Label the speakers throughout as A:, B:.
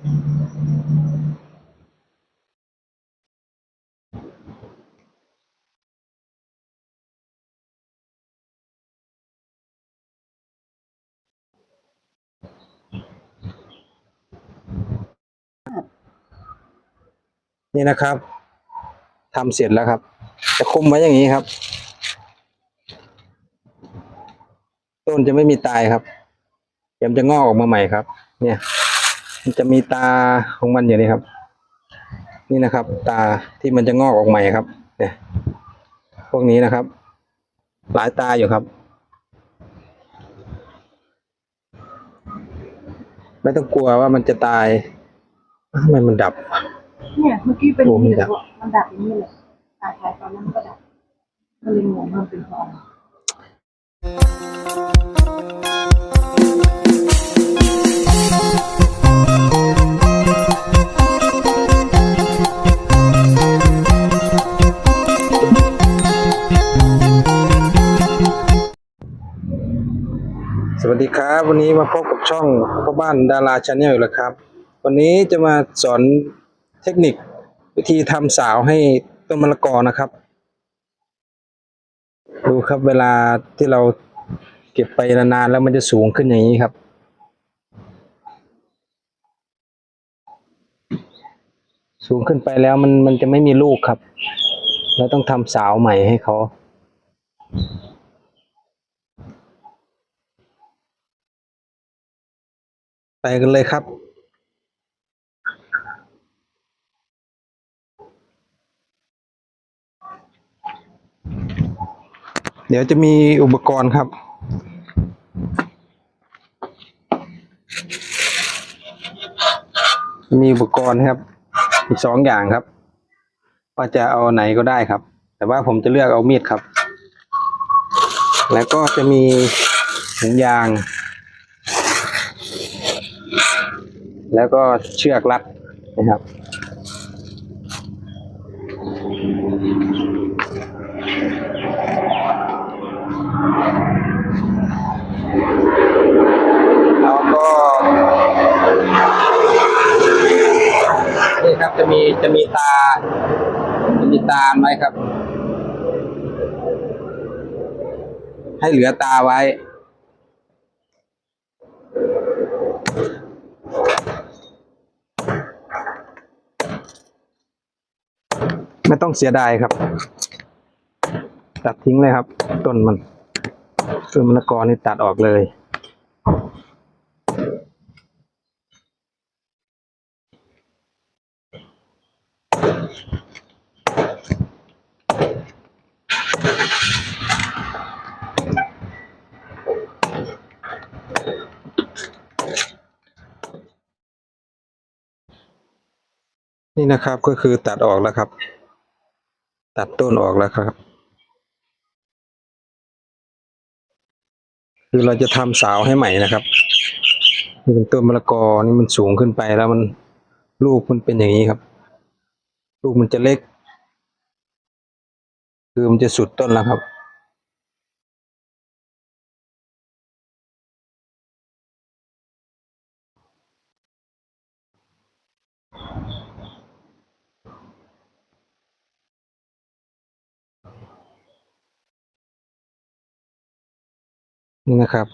A: นี่นะครับทำเสร็จแล้วครับ จะคุมไว้อย่างนี้ครับ ต้นจะไม่มีตายครับเดี๋ยวมันจะงอกออกมาใหม่ครับ เนี่ย มันจะมีตาของมันอยู่นี่ครับ นี่นะครับ ตาที่มันจะงอกออกใหม่ครับ เนี่ย พวกนี้นะครับ หลายตาอยู่ครับ ไม่ต้องกลัวว่ามันจะตายทำไมมันดับ
B: เนี่ยเมื่อกี้เป็นอย่างนี้
A: โอ้มันดับ
B: มันดับอย่างนี้เลยตายายตอนนั้นมันก็ดับก็เลยงงว่ามันเป็นเพราะอะไร
A: สวัสดีครับ วันนี้มาพบกับช่องพ่อบ้านดาราชาแนลอีกแล้วครับ วันนี้จะมาสอนเทคนิควิธีทำสาวให้ต้นมะละกอนะครับ ดูครับเวลาที่เราเก็บไปนานๆแล้วมันจะสูงขึ้นอย่างนี้ครับ สูงขึ้นไปแล้วมันมันจะไม่มีลูกครับ เราต้องทำสาวใหม่ให้เขา ไปกันเลยครับ เดี๋ยวจะมีอุปกรณ์ครับ มีอุปกรณ์ครับอีกสองอย่างครับ ว่าจะเอาไหนก็ได้ครับ แต่ว่าผมจะเลือกเอามีดครับ แล้วก็จะมีถุงยาง แล้วก็เชือกรัดนะครับ แล้วก็นี่ครับจะมีจะมีตาจะมีตาไว้ครับ ให้เหลือตาไว้ ไม่ต้องเสียดายครับ ตัดทิ้งเลยครับ ต้นมันต้นมะละกอนี่ตัดออกเลย นี่นะครับก็คือตัดออกแล้วครับ ตัดต้นออกแล้วครับ คือเราจะทำสาวให้ใหม่นะครับนี่เป็นต้นมะละกอนี่มันสูงขึ้นไปแล้วมันลูกมันเป็นอย่างนี้ครับ ลูกมันจะเล็ก คือมันจะสุดต้นแล้วครับ นะครับ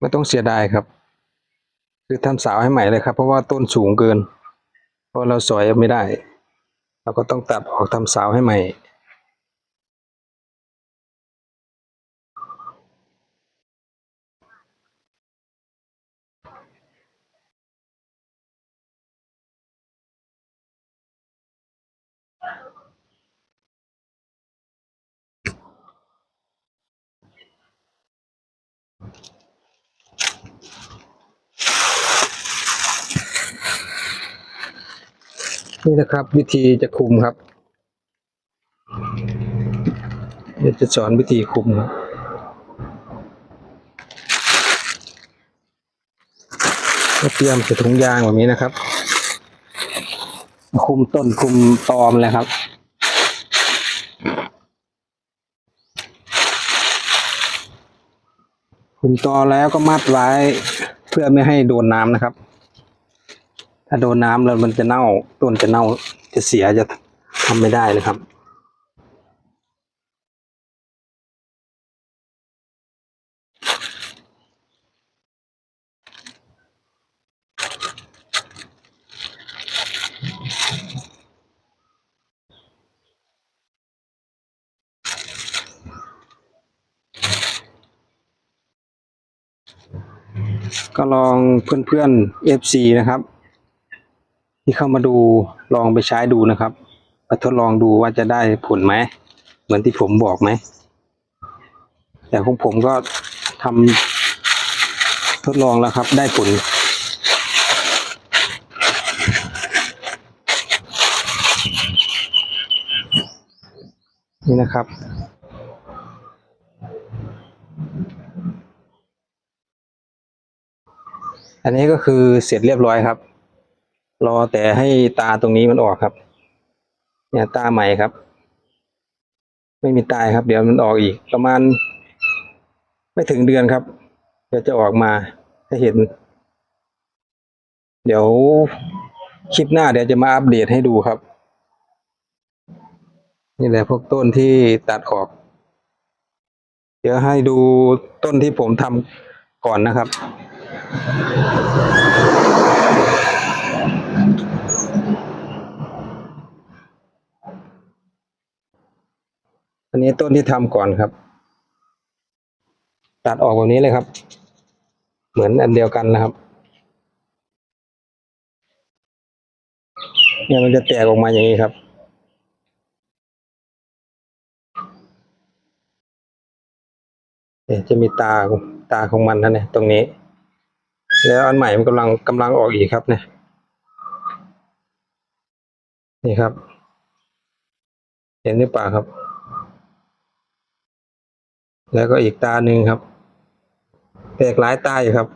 A: ไม่ต้องเสียดายครับ คือทำสาวให้ใหม่เลยครับ เพราะว่าต้นสูงเกิน เพราะเราสอยไม่ได้ เราก็ต้องตัดออกทำสาวให้ใหม่ นี่นะครับ วิธีจะคุมครับเดี๋ยวจะสอนวิธีคุมครับเตรียมถุงยางแบบนี้นะครับ คุมต้นคุมตอมเลยครับคุมตอแล้วก็มัดไว้เพื่อไม่ให้โดนน้ำนะครับ ถ้าโดนน้ำแล้วมันจะเน่า ต้นจะเน่าจะเสียจะทำไม่ได้เลยครับก็ลองเพื่อนๆ FC นะครับ ที่เข้ามาดูลองไปใช้ดูนะครับไปทดลองดูว่าจะได้ผลไหมเหมือนที่ผมบอกไหมแต่ของผมก็ทำทดลองแล้วครับ ได้ผลนี่นะครับ อันนี้ก็คือเสร็จเรียบร้อยครับ รอแต่ให้ตาตรงนี้มันออกครับ เนี่ยตาใหม่ครับ ไม่มีตายครับ เดี๋ยวมันออกอีก ประมาณ ไม่ถึงเดือนครับเดี๋ยวจะออกมาให้เห็น เดี๋ยวคลิปหน้าเดี๋ยวจะมาอัปเดตให้ดูครับ นี่แหละพวกต้นที่ตัดออก เดี๋ยวให้ดูต้นที่ผมทำก่อนนะครับ อันนี้ต้นที่ทำก่อนครับ ตัดออกแบบนี้เลยครับ เหมือนอันเดียวกันนะครับ เนี่ยมันจะแตกออกมาอย่างนี้ครับเนี่ยจะมีตาตาของมันนะเนี่ยตรงนี้ แล้วอันใหม่มันกำลังกำลังออกอีกครับ เนี่ย นี่ครับ เห็นหรือเปล่าครับ แล้วก็อีกตาหนึ่งครับ แตกหลายตาอยู่ครับ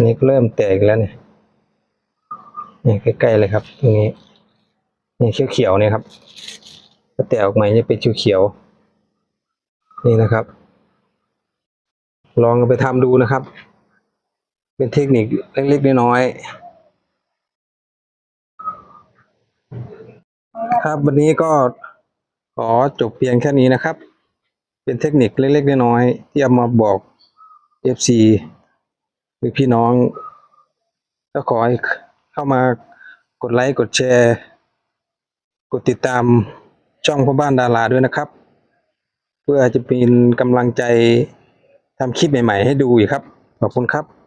A: นนี้ก็เริ่มแตกแล้วเนี่ยนี่ใกล้ๆเลยครับ ตรงนี้นี่เขียวๆเนี่ยครับแตกออกมาจะเป็นเขียวๆนี่นะครับ ลองไปทำดูนะครับ เป็นเทคนิคเล็กๆน้อยๆครับวันนี้ก็ขอจบเพียงแค่นี้นะครับ เป็นเทคนิคเล็กๆน้อยๆที่เอามาบอก FC หรือพี่น้อง ก็ขอให้เข้ามากดไลค์กดแชร์ กดติดตามช่องพ่อบ้านดาราด้วยนะครับ เพื่อจะเป็นกำลังใจ ทำคลิปใหม่ ๆ ให้ดูอีกครับ ขอบคุณครับ